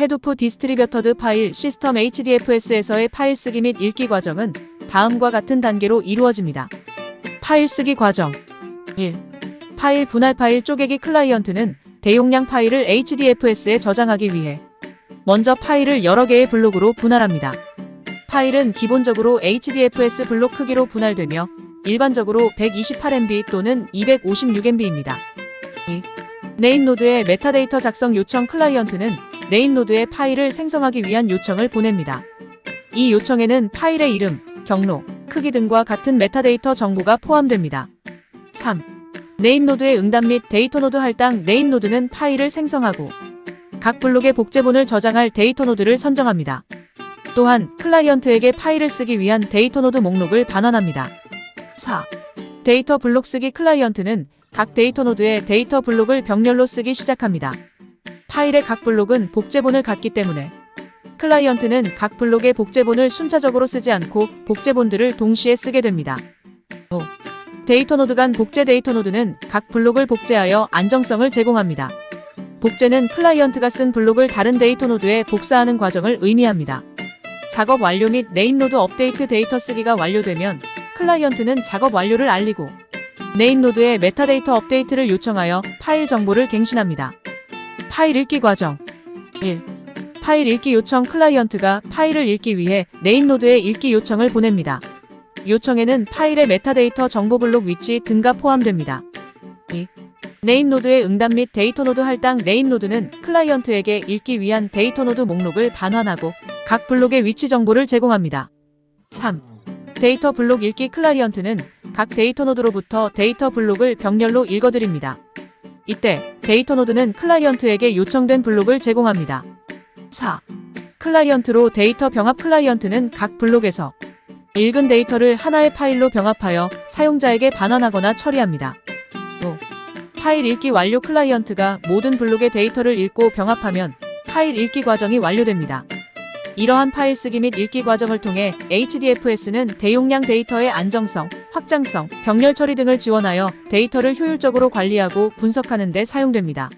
헤드프 디스트리뷰터드 파일 시스템 HDFS에서의 파일 쓰기 및 읽기 과정은 다음과 같은 단계로 이루어집니다. 파일 쓰기 과정 1. 파일 분할 파일 쪼개기 클라이언트는 대용량 파일을 HDFS에 저장하기 위해 먼저 파일을 여러 개의 블록으로 분할합니다. 파일은 기본적으로 HDFS 블록 크기로 분할되며 일반적으로 128MB 또는 256MB입니다. 네임노드의 메타데이터 작성 요청 클라이언트는 네임노드에 파일을 생성하기 위한 요청을 보냅니다. 이 요청에는 파일의 이름, 경로, 크기 등과 같은 메타데이터 정보가 포함됩니다. 3. 네임노드의 응답 및 데이터노드 할당 네임노드는 파일을 생성하고 각 블록의 복제본을 저장할 데이터노드를 선정합니다. 또한 클라이언트에게 파일을 쓰기 위한 데이터노드 목록을 반환합니다. 4. 데이터 블록 쓰기 클라이언트는 각 데이터 노드의 데이터 블록을 병렬로 쓰기 시작합니다. 파일의 각 블록은 복제본을 갖기 때문에 클라이언트는 각 블록의 복제본을 순차적으로 쓰지 않고 복제본들을 동시에 쓰게 됩니다. 5. 데이터 노드 간 복제 데이터 노드는 각 블록을 복제하여 안정성을 제공합니다. 복제는 클라이언트가 쓴 블록을 다른 데이터 노드에 복사하는 과정을 의미합니다. 작업 완료 및 네임 노드 업데이트 데이터 쓰기가 완료되면 클라이언트는 작업 완료를 알리고 네임노드에 메타데이터 업데이트를 요청하여 파일 정보를 갱신합니다. 파일 읽기 과정 1. 파일 읽기 요청 클라이언트가 파일을 읽기 위해 네임노드에 읽기 요청을 보냅니다. 요청에는 파일의 메타데이터 정보 블록 위치 등가 포함됩니다. 2. 네임노드의 응답 및 데이터노드 할당 네임노드는 클라이언트에게 읽기 위한 데이터노드 목록을 반환하고 각 블록의 위치 정보를 제공합니다. 3. 데이터 블록 읽기 클라이언트는 각 데이터 노드로부터 데이터 블록을 병렬로 읽어드립니다. 이때 데이터 노드는 클라이언트에게 요청된 블록을 제공합니다. 4. 클라이언트로 데이터 병합 클라이언트는 각 블록에서 읽은 데이터를 하나의 파일로 병합하여 사용자에게 반환하거나 처리합니다. 5. 파일 읽기 완료 클라이언트가 모든 블록의 데이터를 읽고 병합하면 파일 읽기 과정이 완료됩니다. 이러한 파일 쓰기 및 읽기 과정을 통해 HDFS는 대용량 데이터의 안정성, 확장성, 병렬 처리 등을 지원하여 데이터를 효율적으로 관리하고 분석하는 데 사용됩니다.